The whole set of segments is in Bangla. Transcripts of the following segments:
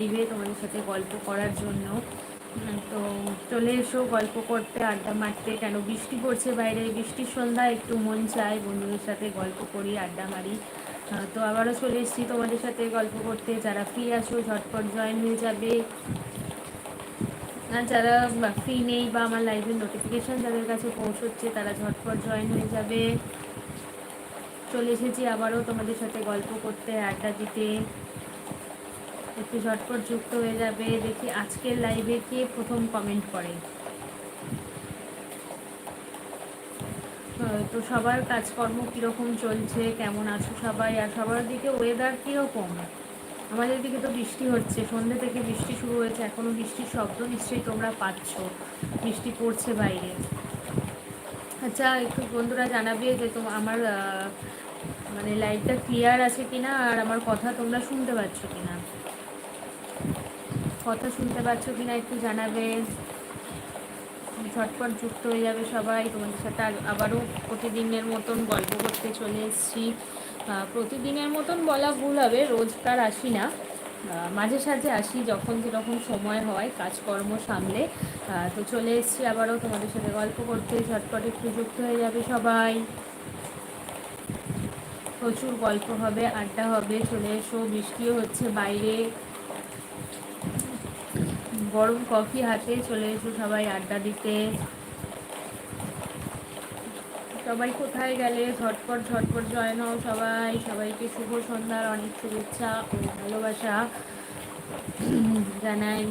লাইভে তোমাদের সাথে গল্প করার জন্য। তো চলে এসো, গল্প করতে, আড্ডা মারতে। কেন বৃষ্টি পড়ছে বাইরে? বৃষ্টির সন্ধ্যা একটু মন চায়, বন্ধুদের সাথে গল্প করি, আড্ডা মারি। তো আবারও চলে এসেছি তোমাদের সাথে গল্প করতে। যারা ফ্রি আছো, ঝটপট জয়েন হয়ে যাবে। আর যারা ফ্রি নেই বা আমার লাইভের নোটিফিকেশান যাদের কাছে পৌঁছচ্ছে, তারা ঝটপট জয়েন হয়ে যাবে। চলে এসেছি আবারও তোমাদের সাথে গল্প করতে, আড্ডা দিতে। একটু ঝটপট যুক্ত হয়ে যাবে। দেখি আজকের লাইভে কে প্রথম কমেন্ট করে। তো সবার কাজকর্ম কীরকম চলছে? কেমন আছো সবাই? আর সবার দিকে ওয়েদার কীরকম? আমাদের দিকে তো বৃষ্টি হচ্ছে। সন্ধ্যে থেকে বৃষ্টি শুরু হয়েছে। এখনও বৃষ্টির শব্দ নিশ্চয়ই তোমরা পাচ্ছ। বৃষ্টি পড়ছে বাইরে। আচ্ছা একটু বন্ধুরা জানাবে যে তো আমার মানে লাইভটা ক্লিয়ার আছে কিনা? আর আমার কথা তোমরা শুনতে পাচ্ছ কিনা? কথা শুনতে পাচ্ছ কিনা একটু জানাবে। ঝটপট যুক্ত হয়ে যাবে সবাই। তোমাদের সাথে আবারও প্রতিদিনের মতন গল্প করতে চলে এসেছি। প্রতিদিনের মতন বলা ভুল হবে রোজকার আসি না। মাঝে সাঝে আসি যখন যেরকম সময় হয়, কাজকর্ম সামলে। তো চলে এসেছি আবারও তোমাদের সাথে গল্প করতে। ঝটপট একটু যুক্ত হয়ে যাবে সবাই। প্রচুর গল্প হবে, আড্ডা হবে, চলে এসো। বৃষ্টিও হচ্ছে বাইরে। গরম কফি হাতে চলে এসো সবাই আড্ডা দিতে। সবাই কোথায় গেলে? ঝটপট ঝটপট জয়েন হও সবাই। সবাইকে শুভ সন্ধ্যার অনেক শুভেচ্ছা ও ভালোবাসা জানাই।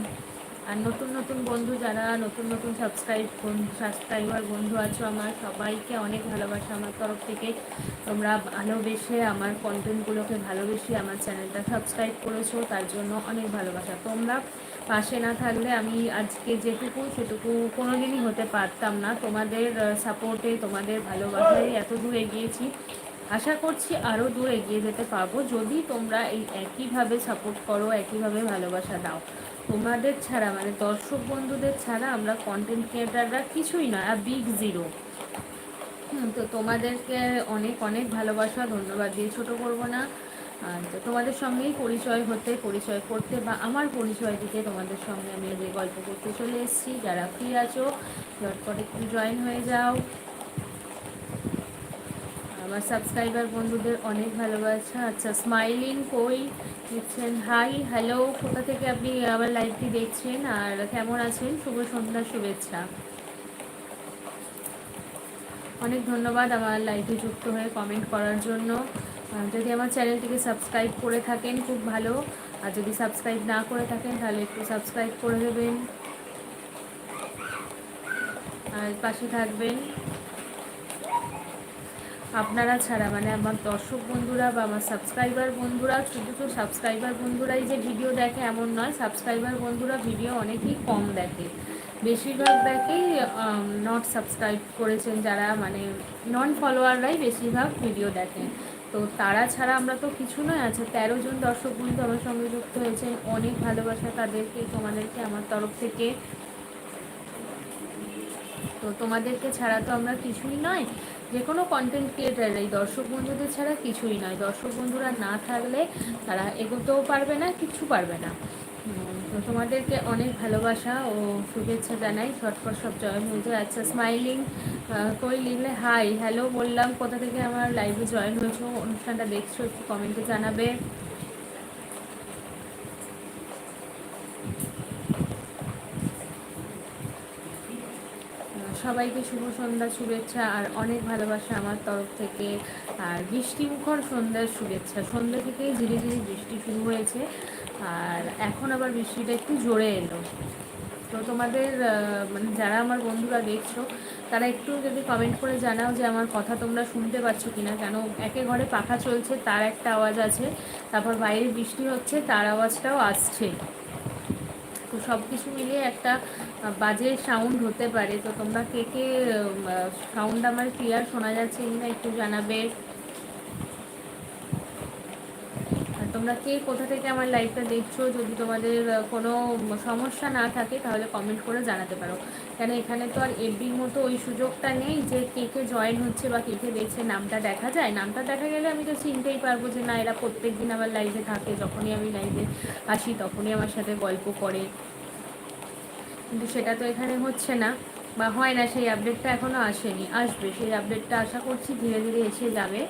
আর নতুন নতুন বন্ধু যারা, নতুন নতুন সাবস্ক্রাইব সাবস্ক্রাইবার বন্ধু আছো আমার, সবাইকে অনেক ভালোবাসা আমার তরফ থেকে। তোমরা ভালোবেসে আমার কন্টেন্টগুলোকে ভালোবেসে আমার চ্যানেলটা সাবস্ক্রাইব করেছ, তার জন্য অনেক ভালোবাসা। তোমরা পাশে না থাকলে আমি আজকে যেটুকু সেটুকু কোনো দিনই হতে পারতাম না। তোমাদের সাপোর্টে তোমাদের ভালোবাসায় এত দূর এগিয়েছি। আশা করছি আরও দূর এগিয়ে যেতে পারব। যদি তোমরা এই একইভাবে সাপোর্ট করো, একইভাবে ভালোবাসা দাও। তোমাদের ছাড়া মানে দর্শক বন্ধুদের ছাড়া আমরা কন্টেন্ট ক্রিয়েটাররা কিছুই নয়, আর বিগ জিরো তো তোমাদেরকে অনেক অনেক ভালোবাসা, ধন্যবাদ দিয়ে ছোটো করব না। তো তোমাদের সঙ্গেই পরিচয় হতে, পরিচয় করতে বা আমার পরিচয় দিতে তোমাদের সঙ্গে আমি যে গল্প করতে চলে এসেছি। যারা ফ্রি আছো, ঝটপট একটু জয়েন হয়ে যাও। আমার সাবস্ক্রাইবার বন্ধুদের অনেক ভালোবাসা। আচ্ছা স্মাইলিং কই দেখছেন হাই হ্যালো কোথা থেকে আপনি আমার লাইভটি দেখছেন? আর কেমন আছেন? শুভ সন্ধ্যার শুভেচ্ছা। অনেক ধন্যবাদ আমার লাইভে যুক্ত হয়ে কমেন্ট করার জন্য। যদি আমার চ্যানেলটিকে সাবস্ক্রাইব করে থাকেন, খুব ভালো। আর যদি সাবস্ক্রাইব না করে থাকেন, তাহলে একটু সাবস্ক্রাইব করে দেবেন। আর পাশে থাকবেন। আপনারা ছাড়া মানে আমার দর্শক বন্ধুরা বা আমার সাবস্ক্রাইবার বন্ধুরা, শুধু তো সাবস্ক্রাইবার বন্ধুরাই যে ভিডিও দেখে এমন নয় সাবস্ক্রাইবার বন্ধুরা ভিডিও অনেকই কম দেখে। বেশিরভাগ দেখেই নট সাবস্ক্রাইব করেছেন যারা মানে নন ফলোয়াররাই বেশিরভাগ ভিডিও দেখেন তো তারা ছাড়া আমরা তো কিছু নয় আছে তেরো জন দর্শক বন্ধু আমার সঙ্গে যুক্ত হয়েছেন, অনেক ভালোবাসা তাদেরকে, তোমাদেরকে, আমার তরফ থেকে। তো তোমাদেরকে ছাড়া তো আমরা কিছুই নয়। যে কোনো কন্টেন্ট ক্রিয়েটার এই দর্শক বন্ধুদের ছাড়া কিছুই নয়। দর্শক বন্ধুরা না থাকলে তারা এগোতেও পারবে না কিছু পারবে না। তো তোমাদেরকে অনেক ভালোবাসা ও শুভেচ্ছা জানাই। ছটফট সব জয়েন হয়েছে আচ্ছা স্মাইলিং কই লিখলে হাই হ্যালো বললাম, কোথা থেকে আমার লাইভে জয়েন হয়েছো? অনুষ্ঠানটা দেখছ, একটু কমেন্টে জানাবে। সবাইকে শুভ সন্ধ্যা, শুভেচ্ছা আর অনেক ভালোবাসা আমার তরফ থেকে। আর বৃষ্টিমুখর সন্ধ্যার শুভেচ্ছা। সন্ধ্যা থেকেই ধীরে ধীরে বৃষ্টি শুরু হয়েছে। আর এখন আবার বৃষ্টিটা একটু জোরে এলো। তো তোমাদের মানে যারা আমার বন্ধুরা দেখছ, তারা একটু যদি কমেন্ট করে জানাও যে আমার কথা তোমরা শুনতে পাচ্ছ কিনা। কেন একে ঘরে পাখা চলছে, তার একটা আওয়াজ আছে, তারপর বাইরে বৃষ্টি হচ্ছে, তার আওয়াজটাও আসছে। তো সব কিছু মিলিয়ে একটা বাজে সাউন্ড হতে পারে। তো তোমরা কে কে সাউন্ড আমার ক্লিয়ার শোনা যাচ্ছে কিনা একটু জানাবে। তোমরা কে কোথা থেকে আমার লাইভটা দেখছ? যদি তোমাদের কোনো সমস্যা না থাকে, তাহলে কমেন্ট করে জানাতে পারো। কেন এখানে তো আর এফবির মতো ওই সুযোগটা নেই যে কে কে জয়েন হচ্ছে বা কে কে দেখছে, নামটা দেখা যায়। নামটা দেখা গেলে আমি তো চিনতেই পারব যে না, এরা প্রত্যেক দিন আমার লাইভে থাকে, যখনই আমি লাইভে আসি, তখনই আমার সাথে গল্প করে। কিন্তু সেটা তো এখানে হচ্ছে না, বা হয় না, সেই আপডেটটা এখনও আসেনি। আসবে, সেই আপডেটটা আশা করছি ধীরে ধীরে এসে যাবে।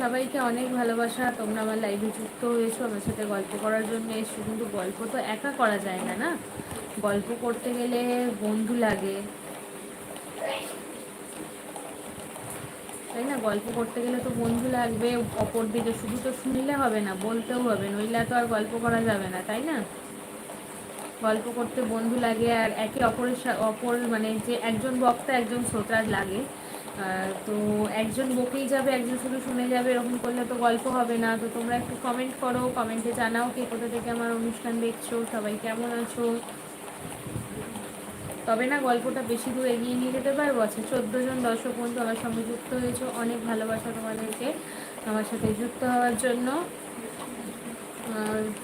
সবাইকে অনেক ভালোবাসা। তোমরা আমার লাইভে যুক্ত হয়েছো, আমার সাথে গল্প করার জন্য এসছো। কিন্তু গল্প তো একা করা যায় না না? গল্প করতে গেলে বন্ধু লাগে। তাই না? গল্প করতে গেলে তো বন্ধু লাগবে, অপর দিকে শুধু তো শুনলে হবে না, বলতেও হবে, নইলে তো আর গল্প করা যাবে না, তাই না? গল্প করতে বন্ধু লাগে আর একে অপরের অপর মানে যে একজন বক্তা, একজন শ্রোতার লাগে। তো একজন বকেই যাবে, একজন শুধু শুনে যাবে, এরকম করলে তো গল্প হবে না। তো তোমরা একটু কমেন্ট করো কমেন্টে জানাও কে কোথা থেকে আমার অনুষ্ঠান দেখছ, সবাই কেমন আছো? তবে না, গল্পটা বেশি দূর এগিয়ে নিয়ে যেতে পারব। আচ্ছা চোদ্দ জন দর্শক বন্ধু আমার সঙ্গে যুক্ত হয়েছে। অনেক ভালোবাসা তোমাদেরকে আমার সাথে যুক্ত হওয়ার জন্য।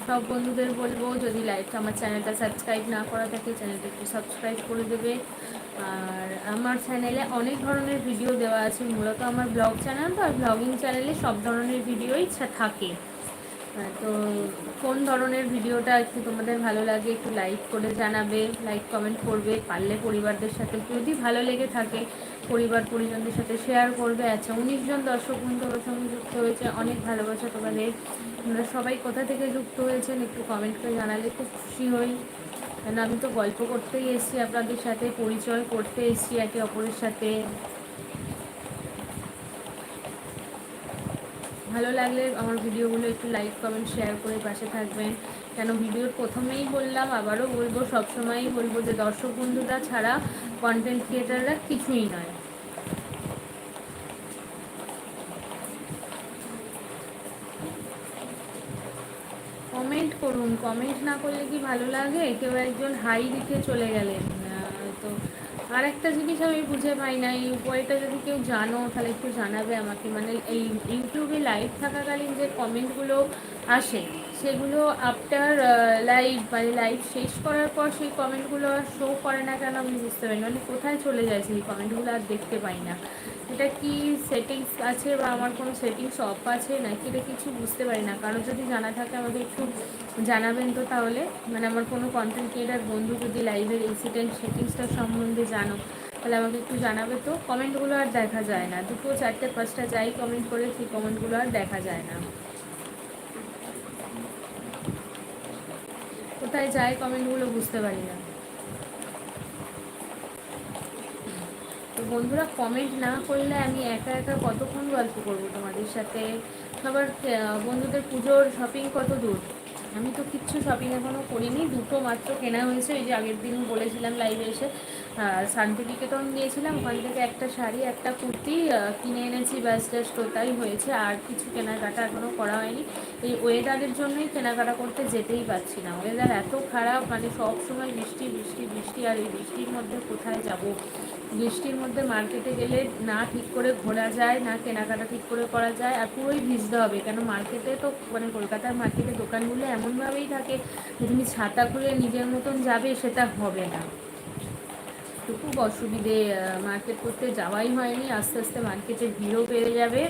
সব বন্ধুদের বলব, যদি লাইক আমার চ্যানেলটা সাবস্ক্রাইব না করা থাকে চ্যানেলটা একটু সাবস্ক্রাইব করে দেবে। আর আমার চ্যানেলে অনেক ধরনের ভিডিও দেওয়া আছে। মূলত আমার ব্লগ চ্যানেল তো, আর ব্লগিং চ্যানেলে সব ধরনের ভিডিওই থাকে। তো কোন ধরনের ভিডিওটা একটু তোমাদের ভালো লাগে, একটু লাইক করে জানাবে লাইক কমেন্ট করবে, পারলে পরিবারদের সাথে যদি ভালো লেগে থাকে, পরিবার পরিজনদের সাথে শেয়ার করবে। আচ্ছা উনিশ জন দর্শক বন্ধু আমার সঙ্গে যুক্ত হয়েছে, অনেক ভালোবাসা তোমাদের। তোমরা সবাই কোথা থেকে যুক্ত হয়েছেন একটু কমেন্ট করে জানালে খুব খুশি হই। কেন আমি তো গল্প করতেই এসেছি আপনাদের সাথে, পরিচয় করতে এসেছি একে অপরের সাথে। ভালো লাগলে আমার ভিডিওগুলো একটু লাইক কমেন্ট শেয়ার করে পাশে থাকবেন। কেন ভিডিওর প্রথমেই বললাম, আবারও বলব, সবসময়ই বলব যে দর্শক বন্ধুরা ছাড়া কন্টেন্ট ক্রিয়েটাররা কিছুই নয়। কমেন্ট করুন। কমেন্ট না করলে কি ভালো লাগে? কেউ একজন হাই লিখে চলে গেলেন। তো আর একটা জিনিস আমি বুঝে পাই না, এই উপায়টা যদি কেউ জানো, তাহলে একটু জানাবে আমাকে। মানে এই ইউটিউবে লাইভ থাকাকালীন যে কমেন্টগুলো আসে, সেগুলো আফটার লাইভ মানে লাইভ শেষ করার পর সেই কমেন্টগুলো আর শো করে না কেন আমি বুঝতে পারি মানে কোথায় চলে যায় সেই কমেন্টগুলো আর দেখতে পাই না। এটা কি সেটিংস আছে বা আমার কোনো সেটিংস অফ আছে? নাকি এটা কিছু বুঝতে পারি না। কারও যদি জানা থাকে আমাকে একটু জানাবেন তো তাহলে। মানে আমার কোনো কন্টেন্ট ক্রিয়েটার বন্ধু যদি লাইভের ইনসিডেন্ট সেটিংসটা সম্বন্ধে জানো, তাহলে আমাকে একটু জানাবে তো। কমেন্টগুলো আর দেখা যায় না। দুটো চারটে পাঁচটা যাই কমেন্ট করে, সেই কমেন্টগুলো আর দেখা যায় না। কোথায় যায় কমেন্টগুলো বুঝতে পারি না। বন্ধুরা কমেন্ট না করলে আমি একা একা কতক্ষণ গল্প করব তোমাদের সাথে? সবার বন্ধুদের পুজোর শপিং কত দূর? আমি তো কিচ্ছু শপিং এখনও করিনি, দুটো মাত্র কেনা হয়েছে, ওই যে আগের দিন বলেছিলাম লাইভে এসে। সার্টিফিকেটন দিয়েছিলাম ওখান থেকে একটা শাড়ি, একটা কুর্তি কিনে এনেছি, ব্যাস জাস্ট ওটাই হয়েছে, আর কিছু কেনাকাটা এখনও করা হয়নি। এই ওয়েদারের জন্যই কেনাকাটা করতে যেতেই পারছি না। ওয়েদার এত খারাপ মানে সব সময় বৃষ্টি বৃষ্টি বৃষ্টি, আর এই বৃষ্টির মধ্যে কোথায় যাব? বৃষ্টির মধ্যে মার্কেটে গেলে না ঠিক করে ঘোরা যায়, না কেনাকাটা ঠিক করে করা যায় আর পুরোই ভিজতে হবে। কেন মার্কেটে তো মানে কলকাতার মার্কেটে দোকানগুলো এমনভাবেই থাকে যে তুমি ছাতা খুলে নিজের মতন যাবে সেটা হবে না। তো খুব অসুবিধে মার্কেট করতে যাওয়াই হয়নি। আস্তে আস্তে মার্কেটে ভিড়ও বেড়ে যাবে।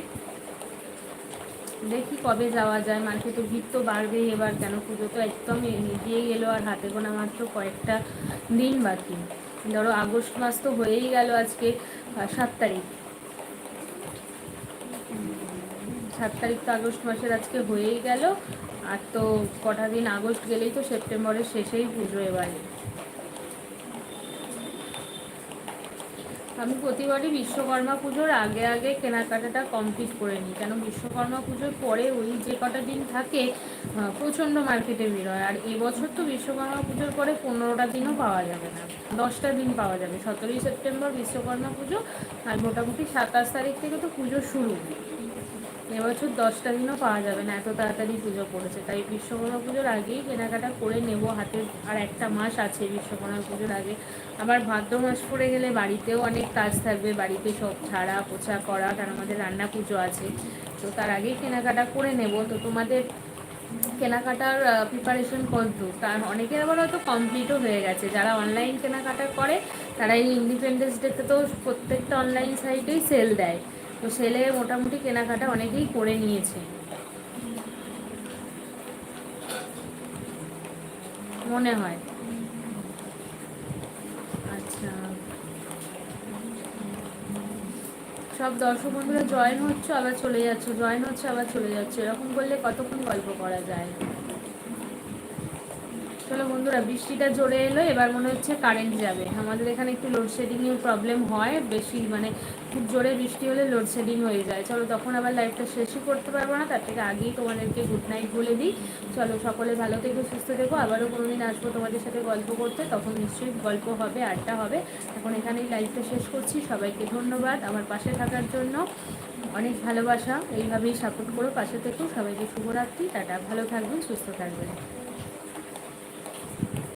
দেখি কবে যাওয়া যায়। মার্কেটে ভিড় তো বাড়বেই এবার। কেন পুজো তো একদম এগিয়ে গেলো আর হাতে গোনা মাত্র কয়েকটা দিন বাকি। ধরো আগস্ট মাস তো হয়েই গেল আজকে সাত তারিখ। সাত তারিখ তো আগস্ট মাসের আজকে হয়েই গেল। আর তো কটা দিন আগস্ট গেলেই তো সেপ্টেম্বরের শেষেই পুজো এবারে। আমি প্রতিবারই বিশ্বকর্মা পুজোর আগে আগে কেনাকাটাটা কমপ্লিট করে নিই। কেন বিশ্বকর্মা পুজোর পরে ওই যে কটা দিন থাকে প্রচণ্ড মার্কেটে ভিড় হয় আর এবছর তো বিশ্বকর্মা পুজোর পরে পনেরোটা দিনও পাওয়া যাবে না। দশটা দিন পাওয়া যাবে। সতেরোই সেপ্টেম্বর বিশ্বকর্মা পুজো আর মোটামুটি সাতাশ তারিখ থেকে তো পুজো শুরু। এবছর দশটা দিনও পাওয়া যাবে না, এত তাড়াতাড়ি পুজো পড়েছে। তাই বিশ্বকর্মা পুজোর আগেই কেনাকাটা করে নেব হাতে, আর একটা মাস আছে বিশ্বকর্মা পুজোর আগে। আবার ভাদ্র মাস পড়ে গেলে বাড়িতেও অনেক কাজ থাকবে, বাড়িতে সব ছাড়া পোছা করা তার আমাদের রান্না পুজো আছে। তো তার আগেই কেনাকাটা করে নেব। তো তোমাদের কেনাকাটার প্রিপারেশন করতো তার অনেকের আবার হয়তো কমপ্লিটও হয়ে গেছে। যারা অনলাইন কেনাকাটা করে তারা এই ইন্ডিপেন্ডেন্স ডেতে তো প্রত্যেকটা অনলাইন সাইটেই সেল দেয়। তো সেলে মোটামুটি কেনাকাটা অনেকেই করে নিয়েছে। মনে হয়। আচ্ছা। সব দর্শক বন্ধুরা জয়েন হচ্ছে, আবার চলে যাচ্ছে জয়েন হচ্ছে, আবার চলে যাচ্ছে। এরকম করলে কতক্ষণ গল্প করা যায়? চলো বন্ধুরা, বৃষ্টিটা জোরে এলো, এবার মনে হচ্ছে কারেন্ট যাবে। আমাদের এখানে একটু লোডশেডিংয়ের প্রবলেম হয়, বেশি মানে খুব জোরে বৃষ্টি হলে লোডশেডিং হয়ে যায়। চলো তখন আবার লাইফটা শেষই করতে পারব না, তার থেকে আগেই তোমাদেরকে গুড নাইট বলে দিই। চলো সকলে ভালো থেকো, সুস্থ থেকো। আবারও কোনোদিন আসব তোমাদের সাথে গল্প করতে, তখন নিশ্চয়ই গল্প হবে, আড্ডা হবে। এখন এখানেই লাইফটা শেষ করছি। সবাইকে ধন্যবাদ আমার পাশে থাকার জন্য। অনেক ভালোবাসা, এইভাবেই সাপোর্ট করো, পাশে থেকো। সবাইকে শুভরাত্রি, টাটা। ভালো থাকবেন, সুস্থ থাকবেন।